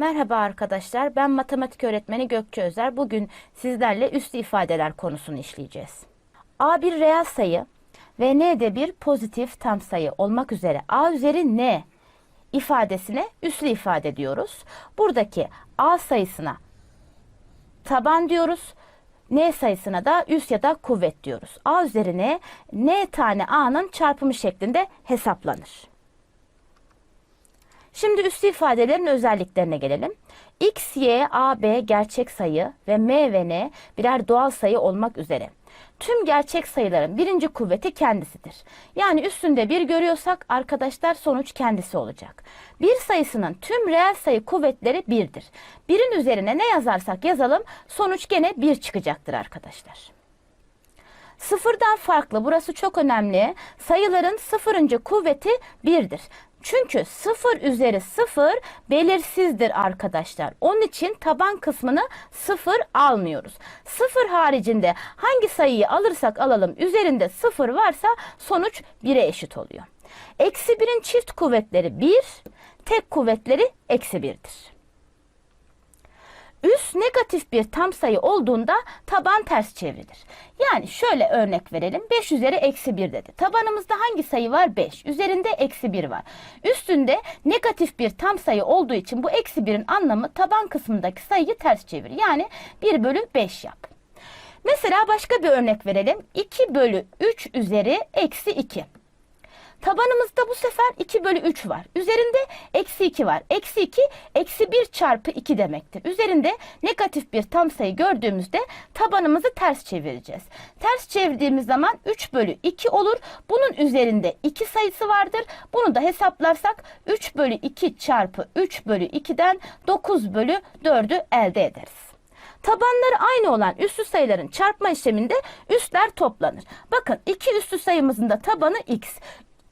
Merhaba arkadaşlar, ben matematik öğretmeni Gökçe Özer. Bugün sizlerle üslü ifadeler konusunu işleyeceğiz. A bir reel sayı ve N de bir pozitif tam sayı olmak üzere A üzeri N ifadesine üslü ifade diyoruz. Buradaki A sayısına taban diyoruz. N sayısına da üs ya da kuvvet diyoruz. A üzerine N tane A'nın çarpımı şeklinde hesaplanır. Şimdi üslü ifadelerin özelliklerine gelelim. X, Y, A, B gerçek sayı ve M ve N birer doğal sayı olmak üzere. Tüm gerçek sayıların birinci kuvveti kendisidir. Yani üstünde bir görüyorsak arkadaşlar sonuç kendisi olacak. Bir sayısının tüm reel sayı kuvvetleri birdir. Birin üzerine ne yazarsak yazalım sonuç gene bir çıkacaktır arkadaşlar. Sıfırdan farklı burası çok önemli. Sayıların sıfırıncı kuvveti birdir. Çünkü sıfır üzeri sıfır belirsizdir arkadaşlar. Onun için taban kısmını sıfır almıyoruz. Sıfır haricinde hangi sayıyı alırsak alalım üzerinde sıfır varsa sonuç 1'e eşit oluyor. Eksi birin çift kuvvetleri 1, tek kuvvetleri eksi birdir. Üs negatif bir tam sayı olduğunda taban ters çevrilir. Yani şöyle örnek verelim. 5 üzeri eksi 1 dedi. Tabanımızda hangi sayı var? 5. Üzerinde eksi 1 var. Üstünde negatif bir tam sayı olduğu için bu eksi 1'in anlamı taban kısmındaki sayıyı ters çevir. Yani 1 bölü 5 yap. Mesela başka bir örnek verelim. 2 bölü 3 üzeri eksi 2. Tabanımızda bu sefer 2 bölü 3 var. Üzerinde eksi 2 var. Eksi 2 eksi 1 çarpı 2 demektir. Üzerinde negatif bir tam sayı gördüğümüzde tabanımızı ters çevireceğiz. Ters çevirdiğimiz zaman 3 bölü 2 olur. Bunun üzerinde 2 sayısı vardır. Bunu da hesaplarsak 3 bölü 2 çarpı 3 bölü 2'den 9 bölü 4'ü elde ederiz. Tabanları aynı olan üslü sayıların çarpma işleminde üstler toplanır. Bakın iki üslü sayımızın da tabanı x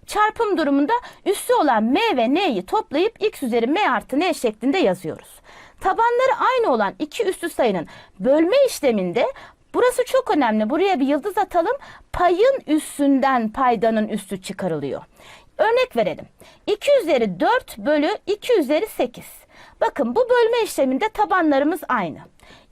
çarpım durumunda üssü olan m ve n'yi toplayıp x üzeri m artı n şeklinde yazıyoruz. Tabanları aynı olan iki üslü sayının bölme işleminde burası çok önemli. Buraya bir yıldız atalım. Payın üssünden paydanın üssü çıkarılıyor. Örnek verelim. 2 üzeri 4 bölü 2 üzeri 8. Bakın bu bölme işleminde tabanlarımız aynı.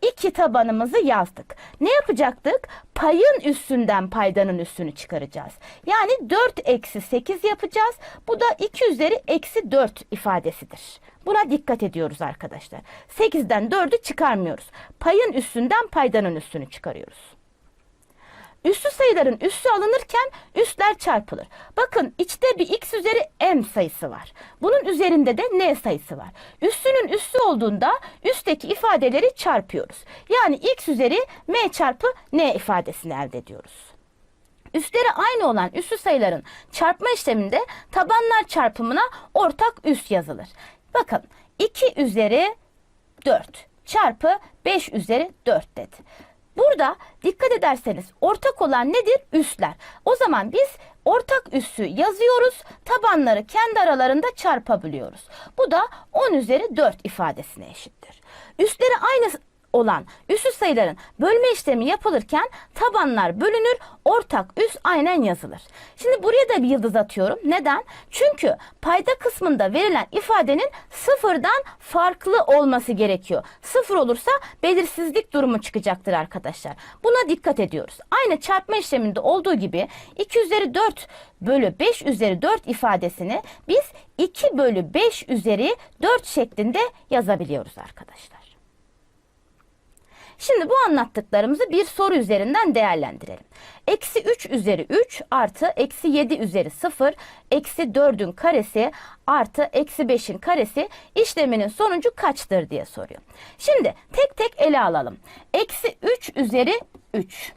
İki tabanımızı yazdık. Ne yapacaktık? Payın üstünden paydanın üstünü çıkaracağız. Yani 4 eksi 8 yapacağız. Bu da 2 üzeri eksi 4 ifadesidir. Buna dikkat ediyoruz arkadaşlar. 8'den 4'ü çıkarmıyoruz. Payın üstünden paydanın üstünü çıkarıyoruz. Üssü sayıların üssü alınırken üstler çarpılır. Bakın içte bir x üzeri m sayısı var. Bunun üzerinde de n sayısı var. Üssünün üssü olduğunda üstteki ifadeleri çarpıyoruz. Yani x üzeri m çarpı n ifadesini elde ediyoruz. Üstleri aynı olan üssü sayıların çarpma işleminde tabanlar çarpımına ortak üs yazılır. Bakın 2 üzeri 4 çarpı 5 üzeri 4 dedi. Burada dikkat ederseniz ortak olan nedir? Üsler. O zaman biz ortak üssü yazıyoruz. Tabanları kendi aralarında çarpabiliyoruz. Bu da 10 üzeri 4 ifadesine eşittir. Üstleri aynı olan üssü sayıların bölme işlemi yapılırken tabanlar bölünür, ortak üs aynen yazılır. Şimdi buraya da bir yıldız atıyorum. Neden? Çünkü payda kısmında verilen ifadenin sıfırdan farklı olması gerekiyor. Sıfır olursa belirsizlik durumu çıkacaktır arkadaşlar. Buna dikkat ediyoruz. Aynı çarpma işleminde olduğu gibi 2 üzeri 4 bölü 5 üzeri 4 ifadesini biz 2 bölü 5 üzeri 4 şeklinde yazabiliyoruz arkadaşlar. Şimdi bu anlattıklarımızı bir soru üzerinden değerlendirelim. Eksi 3 üzeri 3 artı eksi 7 üzeri 0 eksi 4'ün karesi artı eksi 5'in karesi işleminin sonucu kaçtır diye soruyor. Şimdi tek tek ele alalım. Eksi 3 üzeri 3.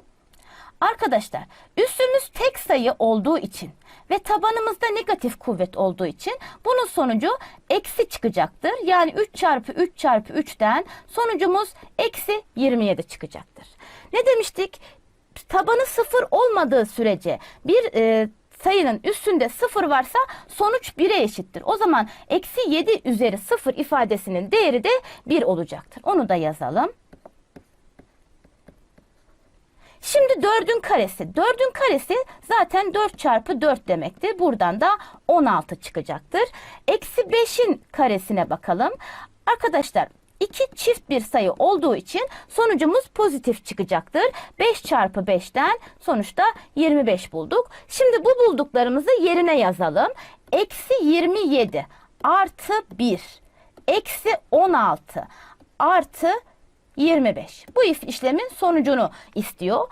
Arkadaşlar üssümüz tek sayı olduğu için ve tabanımızda negatif kuvvet olduğu için bunun sonucu eksi çıkacaktır. Yani 3 çarpı 3 çarpı 3'ten sonucumuz eksi 27 çıkacaktır. Ne demiştik? Tabanı sıfır olmadığı sürece bir e, sayının üstünde sıfır varsa sonuç 1'e eşittir. O zaman eksi 7 üzeri 0 ifadesinin değeri de 1 olacaktır. Onu da yazalım. Şimdi 4'ün karesi. 4'ün karesi zaten 4 çarpı 4 demektir. Buradan da 16 çıkacaktır. Eksi 5'in karesine bakalım. Arkadaşlar iki çift bir sayı olduğu için sonucumuz pozitif çıkacaktır. 5 çarpı 5'ten sonuçta 25 bulduk. Şimdi bu bulduklarımızı yerine yazalım. Eksi 27 artı 1 eksi 16 artı 25. Bu işlemin sonucunu istiyor.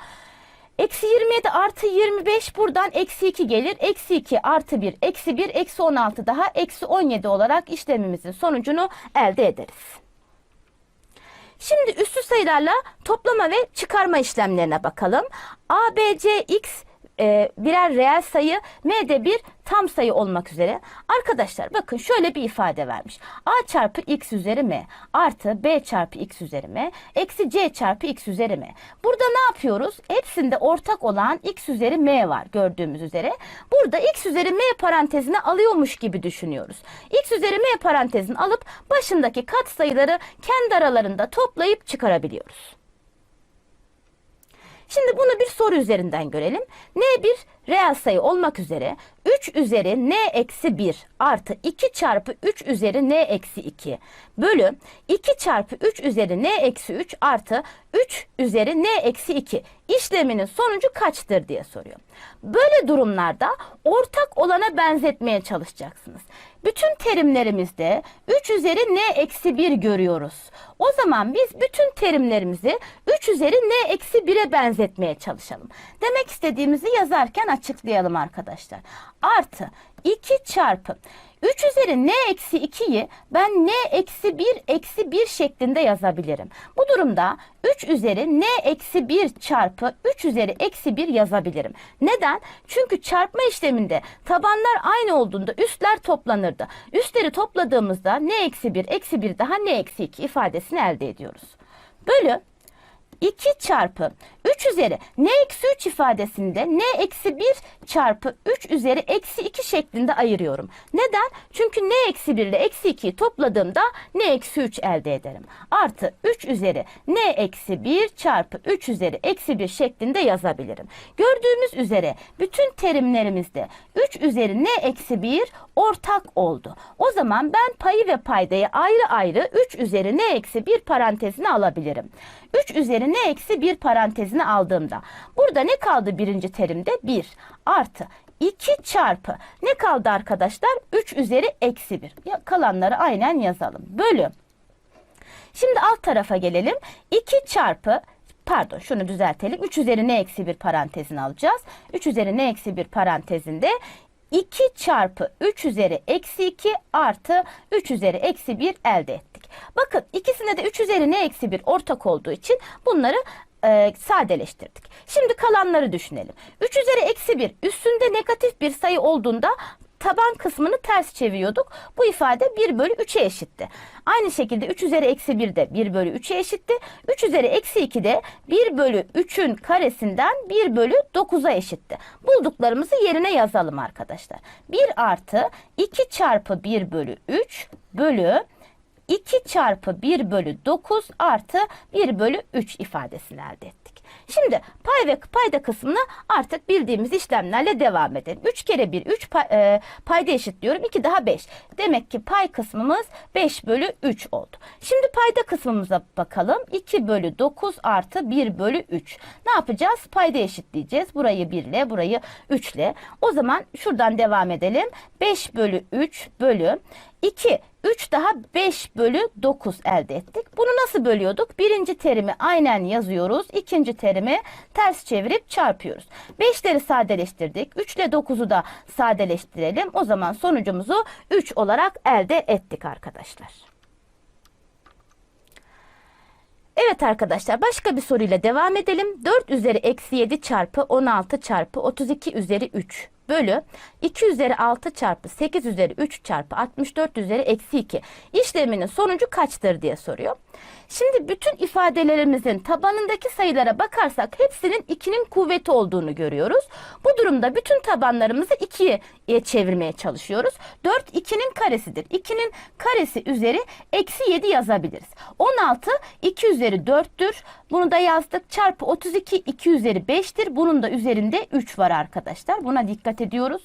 Eksi 27 artı 25 buradan eksi 2 gelir. Eksi 2 artı 1 eksi 1 eksi 16 daha eksi 17 olarak işlemimizin sonucunu elde ederiz. Şimdi üstü sayılarla toplama ve çıkarma işlemlerine bakalım. A, B, C, X e, birer reel sayı, M de bir tam sayı olmak üzere. Arkadaşlar bakın şöyle bir ifade vermiş. A çarpı X üzeri M artı B çarpı X üzeri M eksi C çarpı X üzeri M. Burada ne yapıyoruz? Hepsinde ortak olan X üzeri M var gördüğümüz üzere. Burada X üzeri M parantezine alıyormuş gibi düşünüyoruz. X üzeri M parantezini alıp başındaki kat sayıları kendi aralarında toplayıp çıkarabiliyoruz. Şimdi bunu bir soru üzerinden görelim. N bir reel sayı olmak üzere 3 üzeri n eksi 1 artı 2 çarpı 3 üzeri n eksi 2 bölü 2 çarpı 3 üzeri n eksi 3 artı 3 üzeri n eksi 2 işleminin sonucu kaçtır diye soruyor. Böyle durumlarda ortak olana benzetmeye çalışacaksınız. Bütün terimlerimizde 3 üzeri n eksi 1 görüyoruz. O zaman biz bütün terimlerimizi 3 üzeri n eksi 1'e benzetmeye çalışalım. Demek istediğimizi yazarken açıklayalım arkadaşlar. Artı 2 çarpı 3 üzeri n eksi 2'yi ben n eksi 1 eksi 1 şeklinde yazabilirim. Bu durumda 3 üzeri n eksi 1 çarpı 3 üzeri eksi 1 yazabilirim. Neden? Çünkü çarpma işleminde tabanlar aynı olduğunda üstler toplanırdı. Üstleri topladığımızda n eksi 1 eksi 1 daha n eksi 2 ifadesini elde ediyoruz. Bölü 2 çarpı 3 üzeri n eksi 3 ifadesinde n eksi 1 çarpı 3 üzeri eksi 2 şeklinde ayırıyorum. Neden? Çünkü n eksi 1 ile eksi 2'yi topladığımda n eksi 3 elde ederim. Artı 3 üzeri n eksi 1 çarpı 3 üzeri eksi 1 şeklinde yazabilirim. Gördüğümüz üzere bütün terimlerimizde 3 üzeri n eksi 1 ortak oldu. O zaman ben payı ve paydayı ayrı ayrı 3 üzeri n eksi 1 parantezine alabilirim. 3 üzeri n eksi 1 parantezine aldığımda burada ne kaldı birinci terimde? 1 artı 2 çarpı ne kaldı arkadaşlar? 3 üzeri eksi 1. Ya, kalanları aynen yazalım. Bölü. Şimdi alt tarafa gelelim. 2 çarpı pardon şunu düzeltelim. 3 üzeri n eksi 1 parantezini alacağız. 3 üzeri n eksi 1 parantezinde 2 çarpı 3 üzeri eksi 2 artı 3 üzeri eksi 1 elde ettik. Bakın ikisinde de 3 üzeri n eksi 1 ortak olduğu için bunları e, sadeleştirdik. Şimdi kalanları düşünelim. 3 üzeri eksi 1 üstünde negatif bir sayı olduğunda taban kısmını ters çeviriyorduk. Bu ifade 1 bölü 3'e eşitti. Aynı şekilde 3 üzeri eksi 1 de 1 bölü 3'e eşitti. 3 üzeri eksi 2 de 1 bölü 3'ün karesinden 1 bölü 9'a eşitti. Bulduklarımızı yerine yazalım arkadaşlar. 1 artı 2 çarpı 1 bölü 3 bölü 2 çarpı 1 bölü 9 artı 1 bölü 3 ifadesini elde ettik. Şimdi pay ve payda kısmını artık bildiğimiz işlemlerle devam edelim. 3 kere 1 3 pay, e, payda eşitliyorum. 2 daha 5. Demek ki pay kısmımız 5 bölü 3 oldu. Şimdi payda kısmımıza bakalım. 2 bölü 9 artı 1 bölü 3. Ne yapacağız? Payda eşitleyeceğiz. Burayı 1 ile burayı 3 ile. O zaman şuradan devam edelim. 5 bölü 3 bölü 2 3 daha 5 bölü 9 elde ettik. Bunu nasıl bölüyorduk? Birinci terimi aynen yazıyoruz. İkinci terimi ters çevirip çarpıyoruz. 5'leri sadeleştirdik. 3 ile 9'u da sadeleştirelim. O zaman sonucumuzu 3 olarak elde ettik arkadaşlar. Evet arkadaşlar başka bir soruyla devam edelim. 4 üzeri eksi 7 çarpı 16 çarpı 32 üzeri 3 bölü 2 üzeri 6 çarpı 8 üzeri 3 çarpı 64 üzeri eksi 2 işleminin sonucu kaçtır diye soruyor. Şimdi bütün ifadelerimizin tabanındaki sayılara bakarsak hepsinin 2'nin kuvveti olduğunu görüyoruz. Bu durumda bütün tabanlarımızı 2'ye çevirmeye çalışıyoruz. 4 2'nin karesidir. 2'nin karesi üzeri eksi 7 yazabiliriz. 16 2 üzeri 4'tür. Bunu da yazdık. Çarpı 32 2 üzeri 5'tir. Bunun da üzerinde 3 var arkadaşlar. Buna dikkat ediyoruz.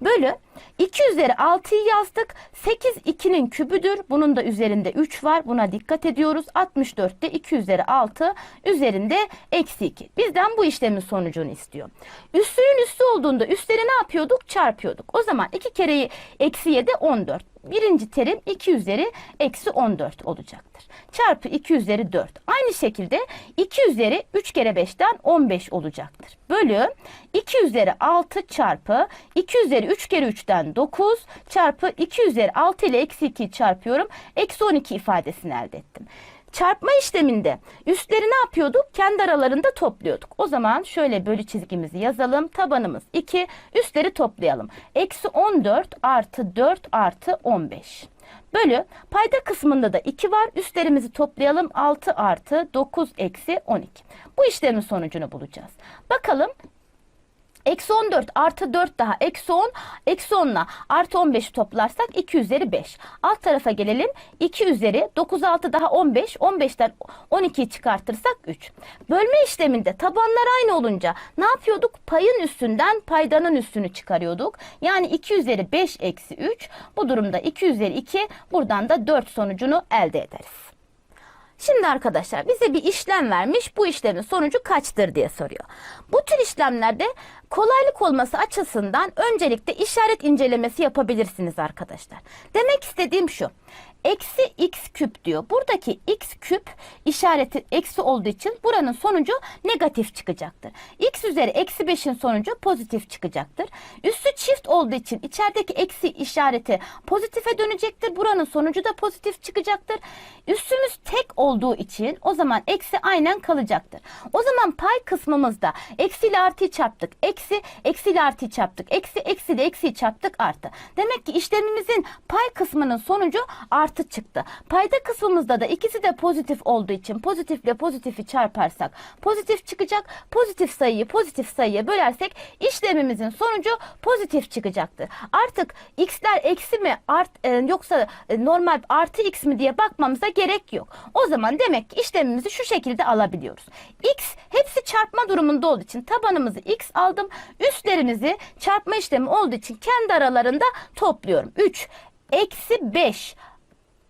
Bölü 2 üzeri 6'yı yazdık. 8 2'nin kübüdür. Bunun da üzerinde 3 var. Buna dikkat ediyoruz. 64'te 2 üzeri 6 üzerinde eksi 2. Bizden bu işlemin sonucunu istiyor. Üssünün üssü olduğunda üstleri ne yapıyorduk? Çarpıyorduk. O zaman 2 kereyi eksi 7 14. Birinci terim 2 üzeri eksi 14 olacaktır. Çarpı 2 üzeri 4. Aynı şekilde 2 üzeri 3 kere 5'ten 15 olacaktır. Bölü 2 üzeri 6 çarpı 2 üzeri 3 kere 3'ten 9 çarpı 2 üzeri 6 ile eksi 2'yi çarpıyorum. Eksi 12 ifadesini elde ettim. Çarpma işleminde üstleri ne yapıyorduk? Kendi aralarında topluyorduk. O zaman şöyle bölü çizgimizi yazalım. Tabanımız 2, üstleri toplayalım. Eksi 14 artı 4 artı 15. Bölü payda kısmında da 2 var. Üstlerimizi toplayalım. 6 artı 9 eksi 12. Bu işlemin sonucunu bulacağız. Bakalım Eksi 14 artı 4 daha eksi 10. Eksi 10 ile artı 15'i toplarsak 2 üzeri 5. Alt tarafa gelelim. 2 üzeri 9 6 daha 15. 15'ten 12'yi çıkartırsak 3. Bölme işleminde tabanlar aynı olunca ne yapıyorduk? Payın üstünden paydanın üstünü çıkarıyorduk. Yani 2 üzeri 5 eksi 3. Bu durumda 2 üzeri 2. Buradan da 4 sonucunu elde ederiz. Şimdi arkadaşlar bize bir işlem vermiş. Bu işlemin sonucu kaçtır diye soruyor. Bu tür işlemlerde kolaylık olması açısından öncelikle işaret incelemesi yapabilirsiniz arkadaşlar. Demek istediğim şu. Eksi x küp diyor. Buradaki x küp işareti eksi olduğu için buranın sonucu negatif çıkacaktır. x üzeri eksi 5'in sonucu pozitif çıkacaktır. Üssü çift olduğu için içerideki eksi işareti pozitife dönecektir. Buranın sonucu da pozitif çıkacaktır. Üssümüz tek olduğu için o zaman eksi aynen kalacaktır. O zaman pay kısmımızda eksi ile artıyı çarptık. Eksi, eksi ile artıyı çarptık. Eksi, eksi ile eksiyi çarptık artı. Demek ki işlemimizin pay kısmının sonucu artı çıktı. Payda kısmımızda da ikisi de pozitif olduğu için pozitifle pozitifi çarparsak pozitif çıkacak. Pozitif sayıyı pozitif sayıya bölersek işlemimizin sonucu pozitif çıkacaktır. Artık x'ler eksi mi art, e, yoksa e, normal artı x mi diye bakmamıza gerek yok. O zaman demek ki işlemimizi şu şekilde alabiliyoruz. x hepsi çarpma durumunda olduğu için tabanımızı x aldım. Üstlerimizi çarpma işlemi olduğu için kendi aralarında topluyorum. 3 eksi 5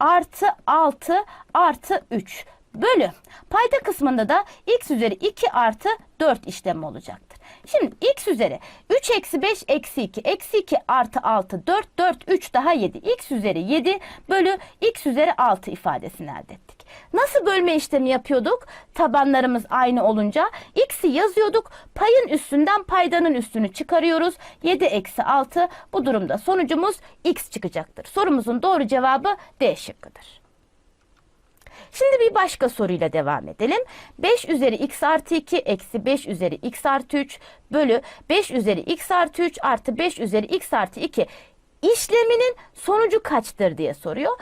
artı 6 artı 3 bölü payda kısmında da x üzeri 2 artı 4 işlemi olacaktır. Şimdi x üzeri 3 eksi 5 eksi 2 eksi 2 artı 6 4 4 3 daha 7 x üzeri 7 bölü x üzeri 6 ifadesini elde ettik. Nasıl bölme işlemi yapıyorduk? Tabanlarımız aynı olunca x'i yazıyorduk. Payın üstünden paydanın üstünü çıkarıyoruz. 7 eksi 6 bu durumda sonucumuz x çıkacaktır. Sorumuzun doğru cevabı D şıkkıdır. Şimdi bir başka soruyla devam edelim. 5 üzeri x artı 2 eksi 5 üzeri x artı 3 bölü 5 üzeri x artı 3 artı 5 üzeri x artı 2 işleminin sonucu kaçtır diye soruyor.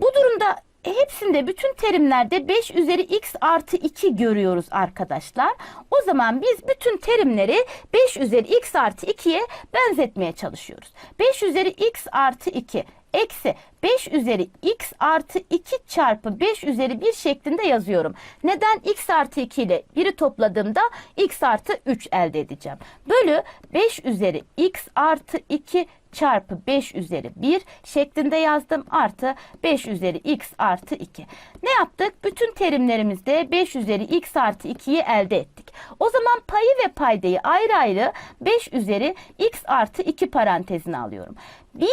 Bu durumda hepsinde bütün terimlerde 5 üzeri x artı 2 görüyoruz arkadaşlar. O zaman biz bütün terimleri 5 üzeri x artı 2'ye benzetmeye çalışıyoruz. 5 üzeri x artı 2 eksi 5 üzeri x artı 2 çarpı 5 üzeri 1 şeklinde yazıyorum. Neden x artı 2 ile 1'i topladığımda x artı 3 elde edeceğim. Bölü 5 üzeri x artı 2 çarpı 5 üzeri 1 şeklinde yazdım. Artı 5 üzeri x artı 2. Ne yaptık? Bütün terimlerimizde 5 üzeri x artı 2'yi elde ettik. O zaman payı ve paydayı ayrı ayrı 5 üzeri x artı 2 parantezine alıyorum. 1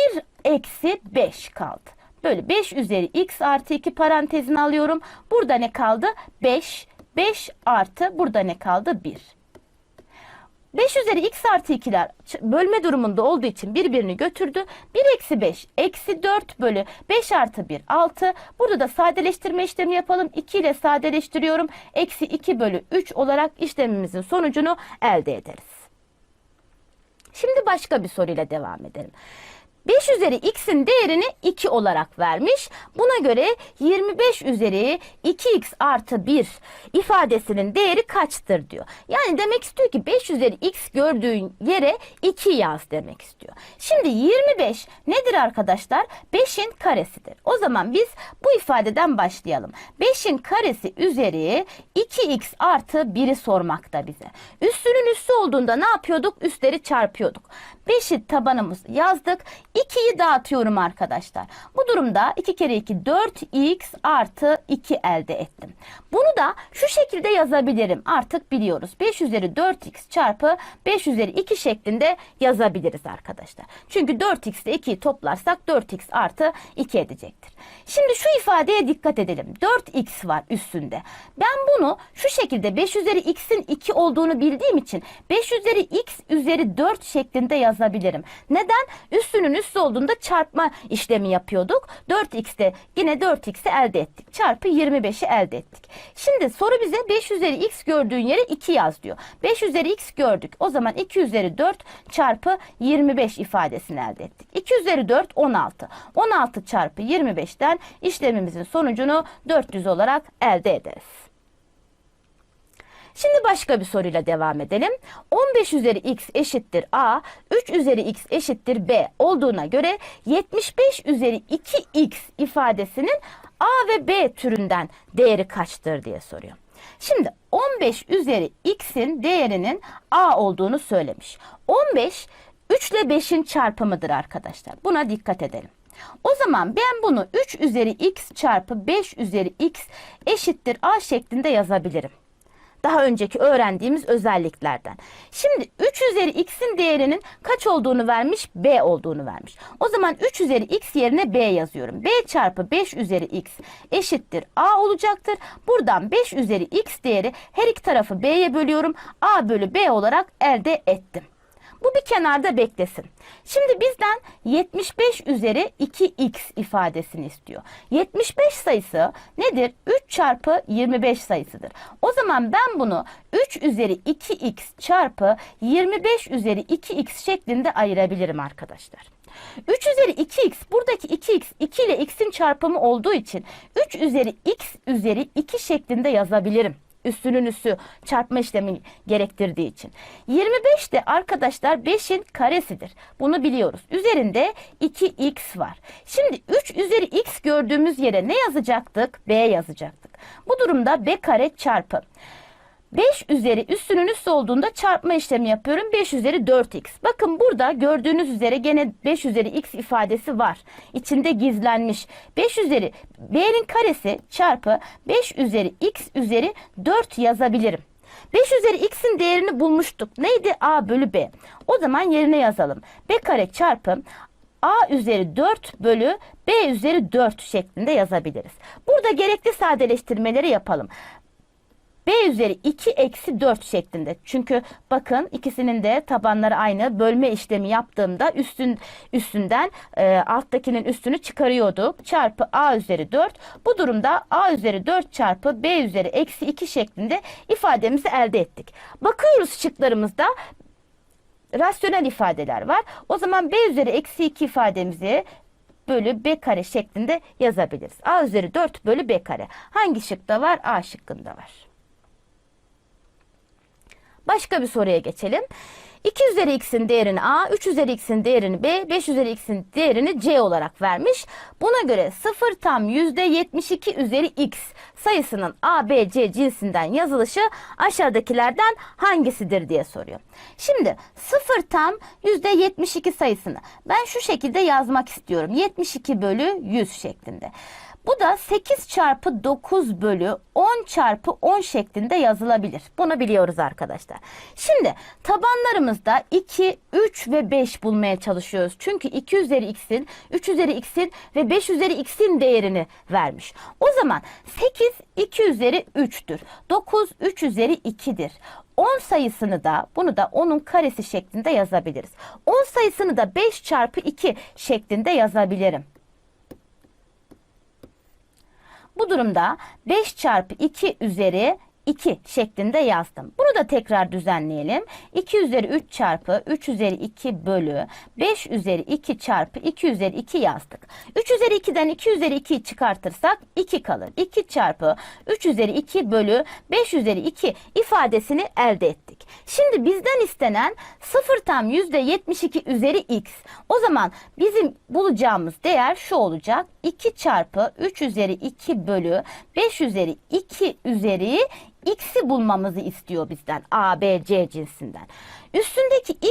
eksi 5 kaldı. Böyle 5 üzeri x artı 2 parantezine alıyorum. Burada ne kaldı? 5. 5 artı burada ne kaldı? 1. 5 üzeri x artı 2'ler bölme durumunda olduğu için birbirini götürdü. 1 eksi 5 eksi 4 bölü 5 artı 1 6. Burada da sadeleştirme işlemi yapalım. 2 ile sadeleştiriyorum. Eksi 2 bölü 3 olarak işlemimizin sonucunu elde ederiz. Şimdi başka bir soruyla devam edelim. 5 üzeri x'in değerini 2 olarak vermiş. Buna göre 25 üzeri 2x artı 1 ifadesinin değeri kaçtır diyor. Yani demek istiyor ki 5 üzeri x gördüğün yere 2 yaz demek istiyor. Şimdi 25 nedir arkadaşlar? 5'in karesidir. O zaman biz bu ifadeden başlayalım. 5'in karesi üzeri 2x artı 1'i sormakta bize. Üstünün üstü olduğunda ne yapıyorduk? Üstleri çarpıyorduk. 5'i tabanımız yazdık. 2'yi dağıtıyorum arkadaşlar. Bu durumda 2 kere 2 4x artı 2 elde ettim. Bunu da şu şekilde yazabilirim. Artık biliyoruz. 5 üzeri 4x çarpı 5 üzeri 2 şeklinde yazabiliriz arkadaşlar. Çünkü 4x ile 2'yi toplarsak 4x artı 2 edecektir. Şimdi şu ifadeye dikkat edelim. 4x var üstünde. Ben bunu şu şekilde 5 üzeri x'in 2 olduğunu bildiğim için 5 üzeri x üzeri 4 şeklinde yazabilirim. Neden? Üstünün üstü olduğunda çarpma işlemi yapıyorduk. 4x'te yine 4x'i elde ettik. Çarpı 25'i elde ettik. Şimdi soru bize 5 üzeri x gördüğün yere 2 yaz diyor. 5 üzeri x gördük. O zaman 2 üzeri 4 çarpı 25 ifadesini elde ettik. 2 üzeri 4 16. 16 çarpı 25'ten işlemimizin sonucunu 400 olarak elde ederiz. Şimdi başka bir soruyla devam edelim. 15 üzeri x eşittir a, 3 üzeri x eşittir b olduğuna göre 75 üzeri 2x ifadesinin a ve b türünden değeri kaçtır diye soruyor. Şimdi 15 üzeri x'in değerinin a olduğunu söylemiş. 15 3 ile 5'in çarpımıdır arkadaşlar. Buna dikkat edelim. O zaman ben bunu 3 üzeri x çarpı 5 üzeri x eşittir a şeklinde yazabilirim daha önceki öğrendiğimiz özelliklerden. Şimdi 3 üzeri x'in değerinin kaç olduğunu vermiş? B olduğunu vermiş. O zaman 3 üzeri x yerine B yazıyorum. B çarpı 5 üzeri x eşittir A olacaktır. Buradan 5 üzeri x değeri her iki tarafı B'ye bölüyorum. A bölü B olarak elde ettim. Bu bir kenarda beklesin. Şimdi bizden 75 üzeri 2x ifadesini istiyor. 75 sayısı nedir? 3 çarpı 25 sayısıdır. O zaman ben bunu 3 üzeri 2x çarpı 25 üzeri 2x şeklinde ayırabilirim arkadaşlar. 3 üzeri 2x buradaki 2x 2 ile x'in çarpımı olduğu için 3 üzeri x üzeri 2 şeklinde yazabilirim üstünün üssü çarpma işlemi gerektirdiği için. 25 de arkadaşlar 5'in karesidir. Bunu biliyoruz. Üzerinde 2x var. Şimdi 3 üzeri x gördüğümüz yere ne yazacaktık? B yazacaktık. Bu durumda b kare çarpı 5 üzeri üstünün üstü olduğunda çarpma işlemi yapıyorum. 5 üzeri 4x. Bakın burada gördüğünüz üzere gene 5 üzeri x ifadesi var. İçinde gizlenmiş. 5 üzeri b'nin karesi çarpı 5 üzeri x üzeri 4 yazabilirim. 5 üzeri x'in değerini bulmuştuk. Neydi? a bölü b. O zaman yerine yazalım. b kare çarpı a üzeri 4 bölü b üzeri 4 şeklinde yazabiliriz. Burada gerekli sadeleştirmeleri yapalım b üzeri 2 eksi 4 şeklinde. Çünkü bakın ikisinin de tabanları aynı. Bölme işlemi yaptığımda üstün üstünden e, alttakinin üstünü çıkarıyorduk. Çarpı a üzeri 4. Bu durumda a üzeri 4 çarpı b üzeri eksi 2 şeklinde ifademizi elde ettik. Bakıyoruz şıklarımızda rasyonel ifadeler var. O zaman b üzeri eksi 2 ifademizi bölü b kare şeklinde yazabiliriz. a üzeri 4 bölü b kare. Hangi şıkta var? A şıkkında var. Başka bir soruya geçelim. 2 üzeri x'in değerini a, 3 üzeri x'in değerini b, 5 üzeri x'in değerini c olarak vermiş. Buna göre 0 tam %72 üzeri x sayısının a, b, c cinsinden yazılışı aşağıdakilerden hangisidir diye soruyor. Şimdi 0 tam %72 sayısını ben şu şekilde yazmak istiyorum. 72 bölü 100 şeklinde. Bu da 8 çarpı 9 bölü 10 çarpı 10 şeklinde yazılabilir. Bunu biliyoruz arkadaşlar. Şimdi tabanlarımızda 2, 3 ve 5 bulmaya çalışıyoruz. Çünkü 2 üzeri x'in, 3 üzeri x'in ve 5 üzeri x'in değerini vermiş. O zaman 8 2 üzeri 3'tür. 9 3 üzeri 2'dir. 10 sayısını da bunu da 10'un karesi şeklinde yazabiliriz. 10 sayısını da 5 çarpı 2 şeklinde yazabilirim. Bu durumda 5 çarpı 2 üzeri 2 şeklinde yazdım. Bunu da tekrar düzenleyelim. 2 üzeri 3 çarpı 3 üzeri 2 bölü 5 üzeri 2 çarpı 2 üzeri 2 yazdık. 3 üzeri 2'den 2 üzeri 2'yi çıkartırsak 2 kalır. 2 çarpı 3 üzeri 2 bölü 5 üzeri 2 ifadesini elde ettik. Şimdi bizden istenen 0 tam %72 üzeri x. O zaman bizim bulacağımız değer şu olacak. 2 çarpı 3 üzeri 2 bölü 5 üzeri 2 üzeri x'i bulmamızı istiyor bizden. A, B, C cinsinden. Üstündeki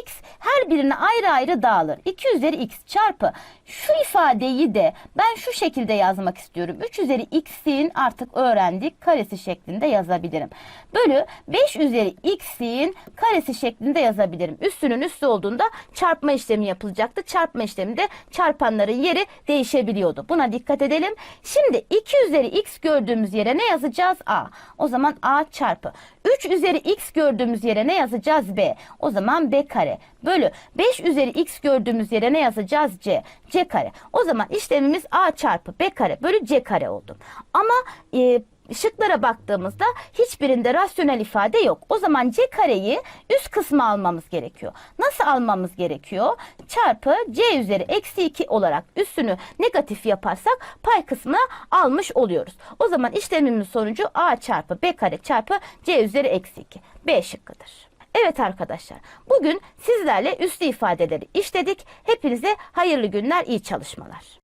birine ayrı ayrı dağılır. 2 üzeri x çarpı şu ifadeyi de ben şu şekilde yazmak istiyorum. 3 üzeri x'in artık öğrendik karesi şeklinde yazabilirim. Bölü 5 üzeri x'in karesi şeklinde yazabilirim. Üstünün üstü olduğunda çarpma işlemi yapılacaktı. Çarpma işleminde çarpanların yeri değişebiliyordu. Buna dikkat edelim. Şimdi 2 üzeri x gördüğümüz yere ne yazacağız? A. O zaman A çarpı. 3 üzeri x gördüğümüz yere ne yazacağız? B. O zaman B kare. Bölü 5 üzeri x gördüğümüz yere ne yazacağız? C. C kare. O zaman işlemimiz A çarpı B kare bölü C kare oldu. Ama e, şıklara baktığımızda hiçbirinde rasyonel ifade yok. O zaman c kareyi üst kısmı almamız gerekiyor. Nasıl almamız gerekiyor? Çarpı c üzeri eksi 2 olarak üstünü negatif yaparsak pay kısmına almış oluyoruz. O zaman işlemimin sonucu a çarpı b kare çarpı c üzeri eksi 2. B şıkkıdır. Evet arkadaşlar bugün sizlerle üslü ifadeleri işledik. Hepinize hayırlı günler, iyi çalışmalar.